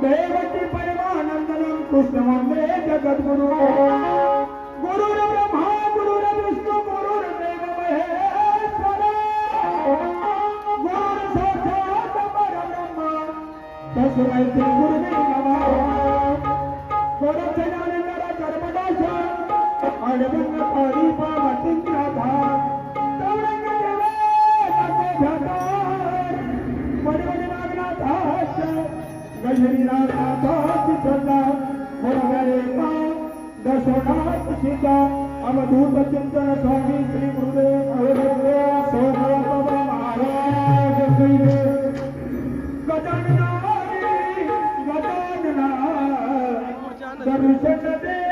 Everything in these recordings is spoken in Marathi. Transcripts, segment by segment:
देवकी परमानंदनम कृष्ण वंदे जगद्गुरु। गुरुर ब्रह्मा गुरुर विष्णु गुरुर देव महेश्वर। गुरुर साक्षात परब्रह्म तस्मै श्री गुरुवे नमः गुरुचरणाने करा कर्मदाश अडवंग परिपामतिंद्राधा अवधूत चिंतन स्वामी श्री गुरुदेव हरे सौभाग्य बाबा महाराज श्री गजानन गजानन दर्शन दे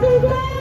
Happy birthday!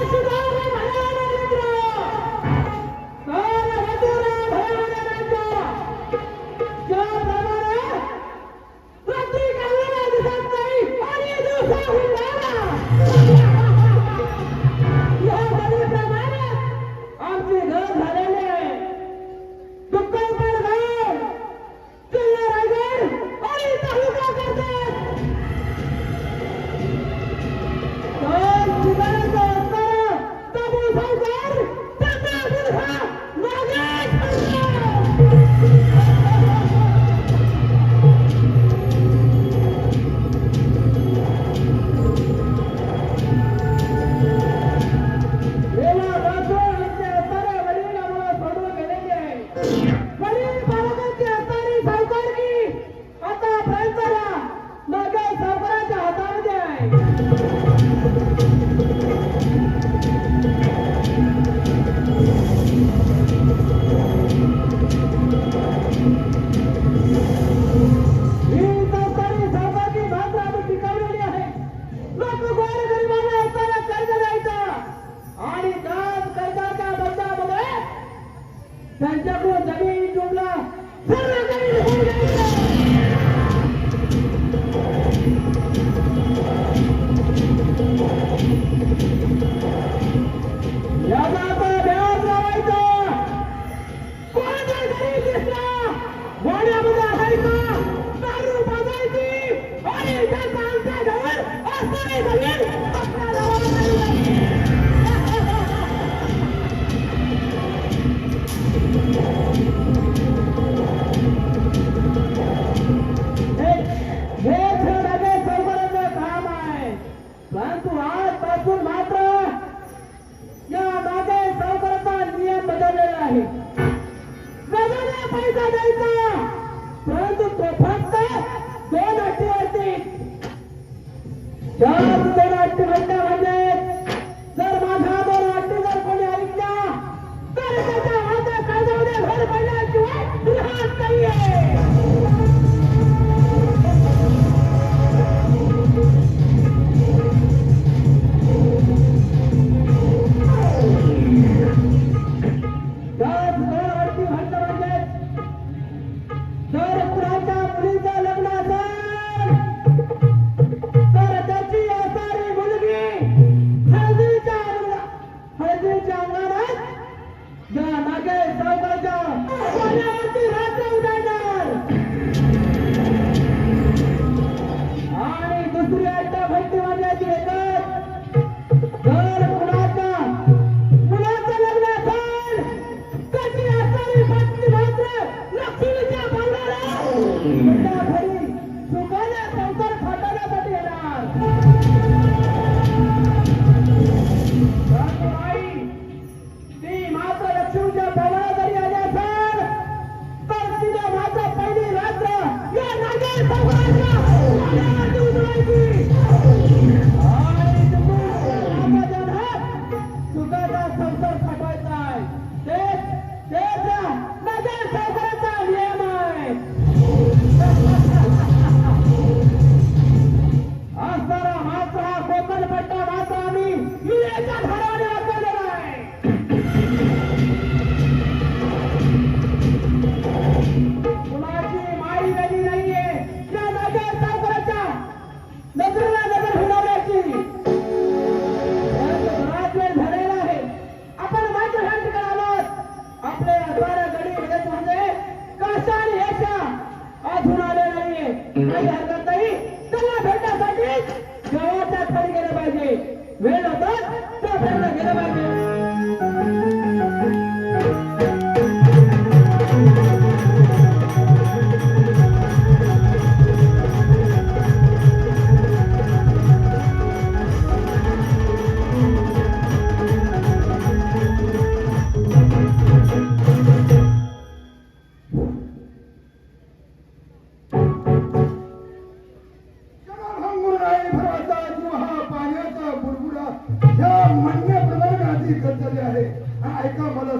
वाड्यामध्ये Thank you.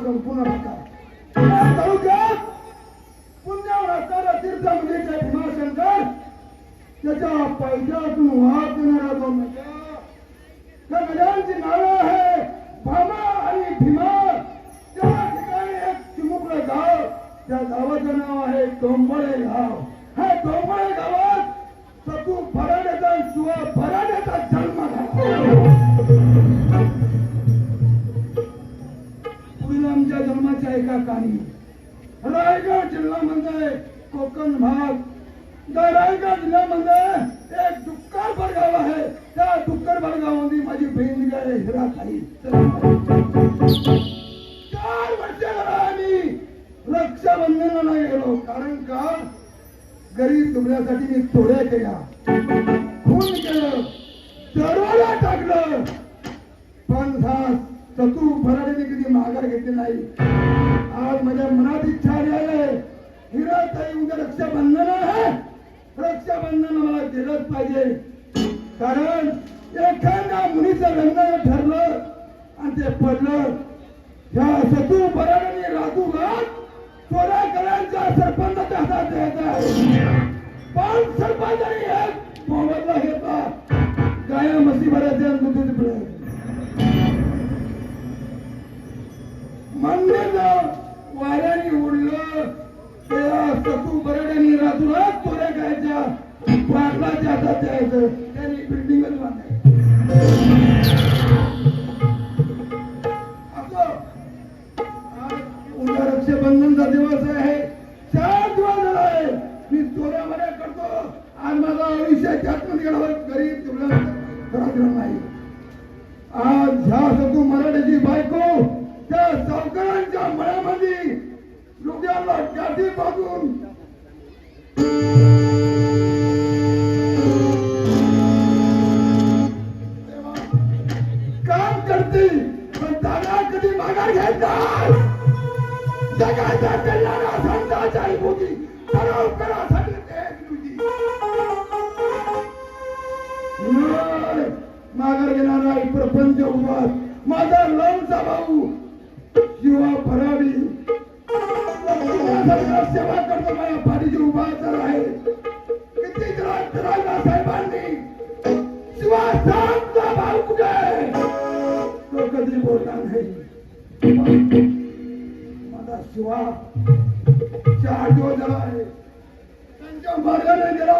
करून पुन्हा तालुक्यात पुण्यावर असणाऱ्या तीर्थमुलीच्या भीमाशंकर त्याच्या पैशातून वाहत येणारा जो कारण का गरीब दुबण्यासाठी मी थोड्या केल्या. खून केलं दरोडा टाकलं. पण चतू फराडीने किती माघार घेतली नाही. आज माझ्या मनात इच्छा आली आहे. हिरा ताई उद्या रक्षाबंधन आहे. रक्षाबंधन मला दिलंच पाहिजे. कारण एखाद्या मुलीचं लग्न ठरलं आणि ते पडलं ह्या सतू फराडीने राजू राज कोरेकरांच्या सरपंचाच्या हातात द्यायचा पण सरपंचाने एक मोबदला घेतला गाया मस्ती भरायचे दुधी तिकडे मंदिर वाऱ्याने उडलं त्याला सतू बरड्याने राजूला कोरेकरांच्या पाटलाच्या हातात द्यायचं. त्यांनी बिल्डिंगच बांधायची. இருக்கிறது माघार घेणार नाही प्रपंच उभार. माझा लोणचा भाऊ किंवा परावी सेवा करतो माझ्या पाठीची उभा तर आहे. किती त्रास राहिला साहेबांनी शिवाचा भाऊ कुठे तो कधी बोलणार नाही. माझा शिवा चार दिवस झाला आहे. त्यांच्या मार्गाने गेला.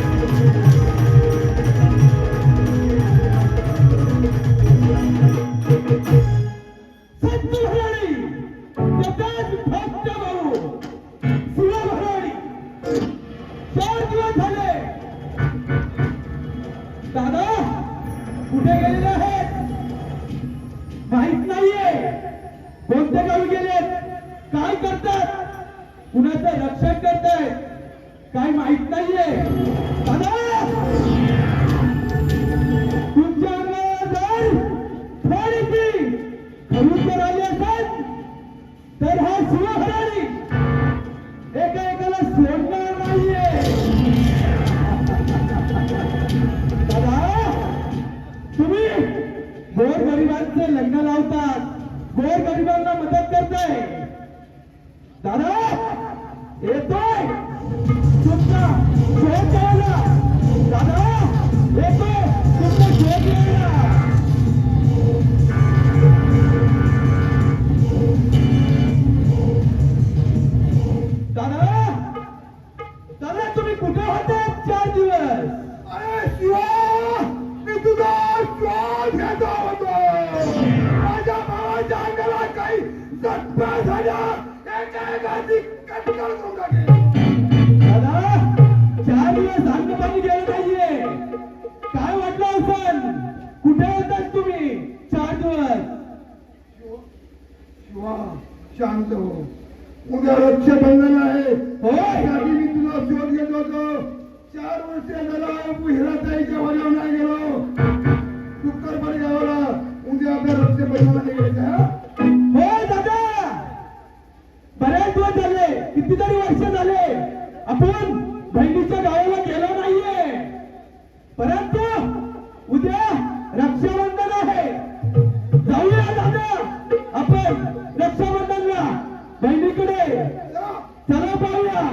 दादा! हे शांत हो. उद्या रक्षाबंधन आहे. हो. मी तुला शोध घेत होतो. चार वर्ष झाला हिराताईच्या वजावर नाही गेलो. शुक्रवारी गावाला उद्या आपल्या रक्षाबंधनाला निघायचं होय हो, बऱ्याच दिवस झाले कितीतरी वर्ष झाले. आपण बहिणीच्या गावाला गेलो नाहीये. परंतु उद्या रक्षाबंधन आहे. जाऊया दादा. आपण తెలపాలి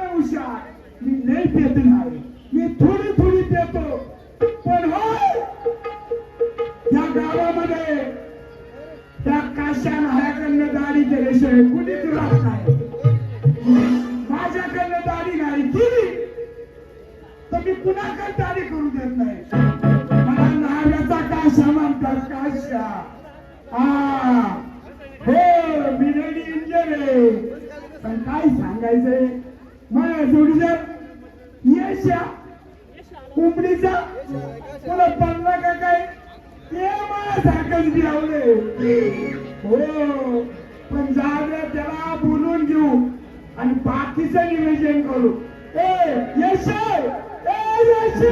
ना उषा मी नाही पेत नाही. मी थोडी थोडी पेतो. पण हो या गावामध्ये त्या काशा माझ्याकडनं दाढी केल्याशिवाय कुणीच राहत नाही. माझ्याकडनं दाढी नाही केली तर मी कुणाकडे दाढी करू देत नाही. मला नाव्याचा काशा म्हणतात काश्या. हा. हो बिनडी इंजन पण काय सांगायचंय? जोडीदार यशा कुंबडीचा तुला पडला का काय? ते माझ्यासारखंच बिरावले हो पण जाऊया त्याला बोलून घेऊ आणि बाकीचं नियोजन करू. ए यश ए यश!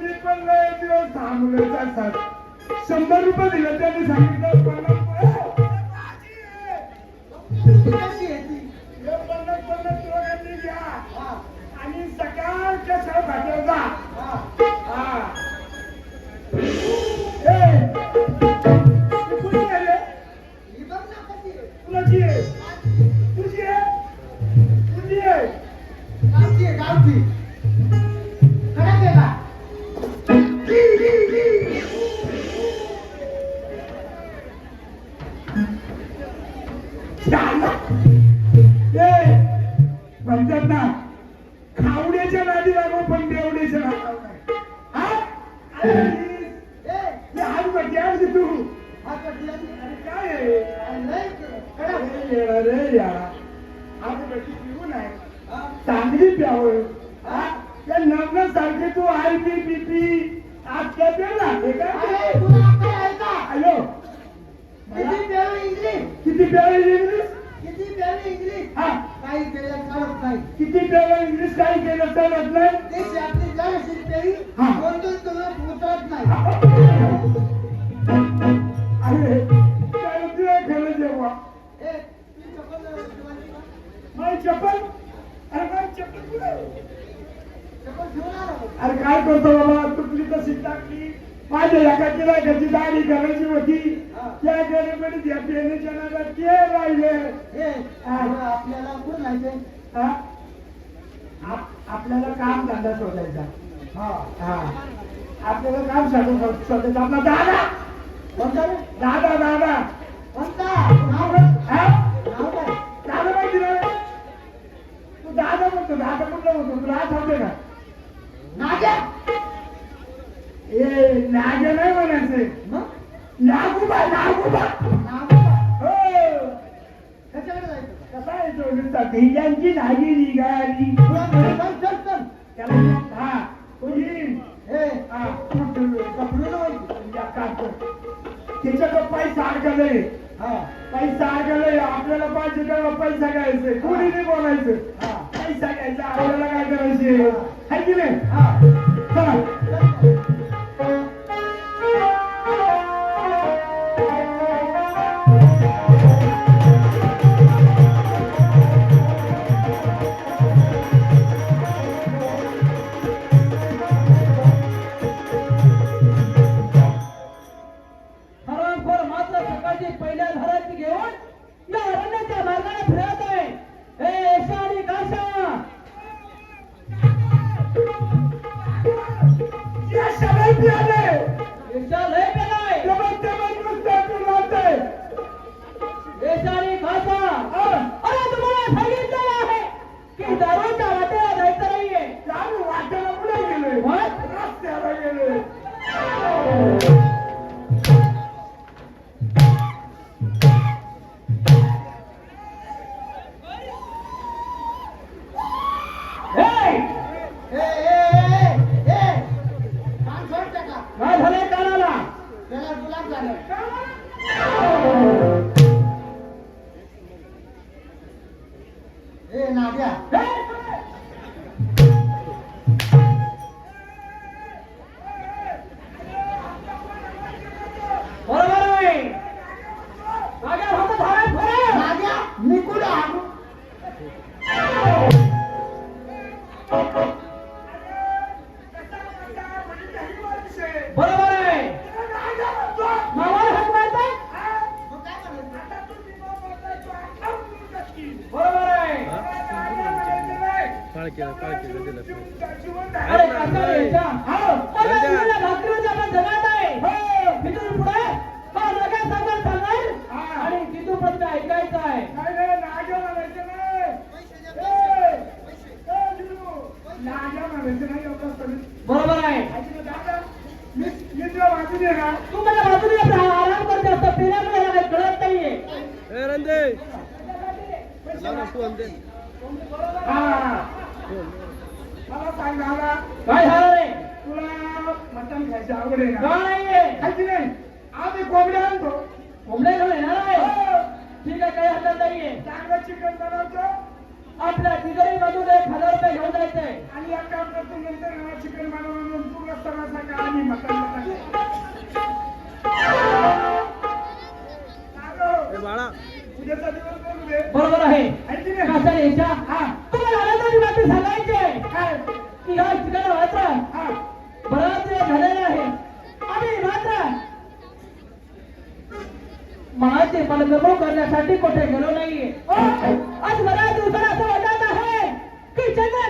मी पण लय दिवस थांबलो असतात शंभर रुपये दिले त्यांनी सांगितलं पन्नास रुपये. पन्नास पन्नास रुपयांनी घ्या. आणि सकाळच्या सहा भाज्या जा. हा. ए, म्हणतात ना खावण्याच्या नादी लागो पण देवड्याच्या नादाव तू काय रे चांगली प्यावं हा? त्या सारखे तू आय पी पी पी आज काय पेला हे काय अयो किती प्यावे इंग्लिश हा. किती प्यावे इंग्लिश काही केलं चालत नाही? अरे काय तुला खेळ जेव्हा? माझी चप्पल अरे माझी चप्पल कुठे? अरे काय करतो बाबा? तुटली तशी टाकली माझ्या एका तिला घरची दाढी करायची होती. त्या गडबडीत या पेनेच्या नादात ते राहिले? आपल्याला कुठं हा? आपल्याला काम धंदा शोधायचा. हा. हा. आपल्याला काम शोध- शोधायचं. आपला दादा! कोणता? दादा दादा! कोणता? नाव हा? दादा माहिती ना तू दादा म्हणतो दादा कुठला म्हणतो? तुला आठवते का? नाग्या ए नागे नाही म्हणायचे. मग? नागोबा नागोबा? हो. कसा आहे तो नुसता भिंड्यांची नागी निघाली हा तो येईल हे कपडे नव्हते. या काढतो. त्याच्याकडे पैसा अडकले हा. पैसा अडकले आपल्याला पाहिजे तेवढा पैसा घ्यायचं कोणी नाही बोलायचं. हा. पैसा घ्यायचा आपल्याला काय करायचे है. की नाही? हा. चल. ಕಾಯ್ತಿದ್ದೇನೆ गावात काम करतो नंतर गावात बरोबर आहे. करण्यासाठी कुठे गेलो नाहीये. हो. आज बऱ्याच दिवसाला असं वाटत आहे की चंद्र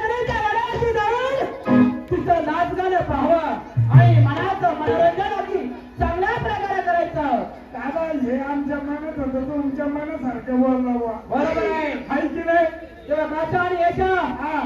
करतो तुमच्या मनासारखं बोलला बरोबर आहे. की नाही? तेव्हा काचा आणि याच्या हा.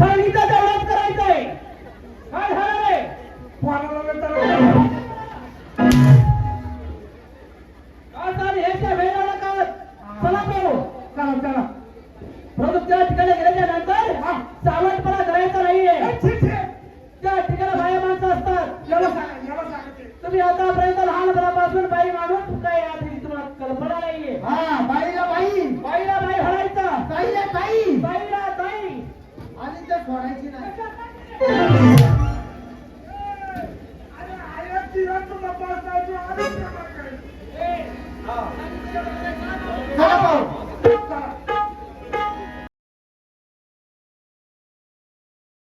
사랑이다.